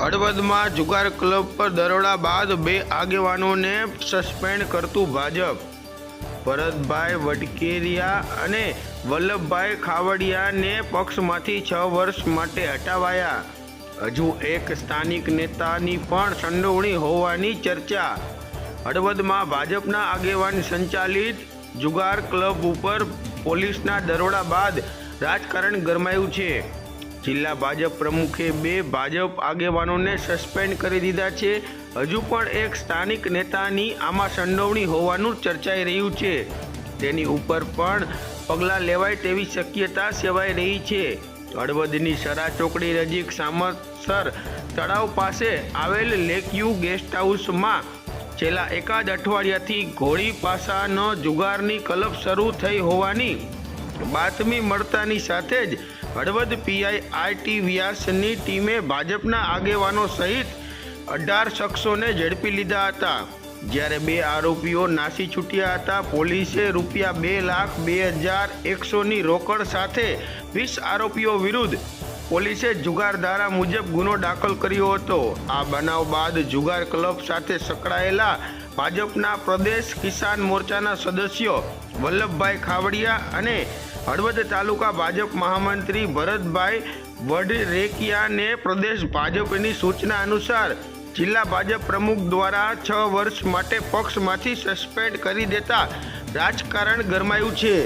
હળવદમાં જુગાર ક્લબ પર દરોડા બાદ બે આગેવાનોને સસ્પેન્ડ કરતું ભાજપ. ભરતભાઈ વડકેરિયા અને વલ્લભભાઈ ખાવડિયાને પક્ષમાંથી છ વર્ષ માટે હટાવાયા. હજુ એક સ્થાનિક નેતાની પણ સંડોવણી હોવાની ચર્ચા. હળવદમાં ભાજપના આગેવાન સંચાલિત જુગાર ક્લબ ઉપર પોલીસના દરોડા બાદ રાજકારણ ગરમાયું છે. જિલ્લા ભાજપ પ્રમુખે બે ભાજપ આગેવાનોને સસ્પેન્ડ કરી દીધા છે. હજુ પણ એક સ્થાનિક નેતાની આમાં સંડોવણી હોવાનું ચર્ચાઈ રહ્યું છે. તેની ઉપર પણ પગલાં લેવાય તેવી શક્યતા સેવાઈ રહી છે. હળવદની સરા ચોકડી નજીક સામસર તળાવ પાસે આવેલ લેકયુ ગેસ્ટ હાઉસમાં છેલ્લા એકાદ અઠવાડિયાથી ઘોડી પાસાનો જુગારની કલપ શરૂ થઈ હોવાની બાતમી મળતાની સાથે જ હળવદ પીઆઈ આરટી વ્યાસની ટીમે ભાજપના આગેવાનો સહિત અઢાર શખ્સોને ઝડપી લીધા હતા. જ્યારે બે આરોપીઓ નાસી છૂટ્યા હતા, પોલીસે રૂપિયા બે લાખ બે હજાર એકસોની રોકડ સાથે વીસ આરોપીઓ વિરુદ્ધ પોલીસે જુગાર ધારા મુજબ ગુનો દાખલ કર્યો હતો. આ બનાવ બાદ જુગાર ક્લબ સાથે સંકળાયેલા ભાજપના પ્રદેશ કિસાન મોરચાના સદસ્યો વલ્લભભાઈ ખાવડિયા અને હળવદ તાલુકા ભાજપ મહામંત્રી ભરતભાઈ વડરેકિયાને પ્રદેશ ભાજપની સૂચના અનુસાર જિલ્લા ભાજપ પ્રમુખ દ્વારા છ વર્ષ માટે પક્ષમાંથી સસ્પેન્ડ કરી દેતા રાજકારણ ગરમાયું છે.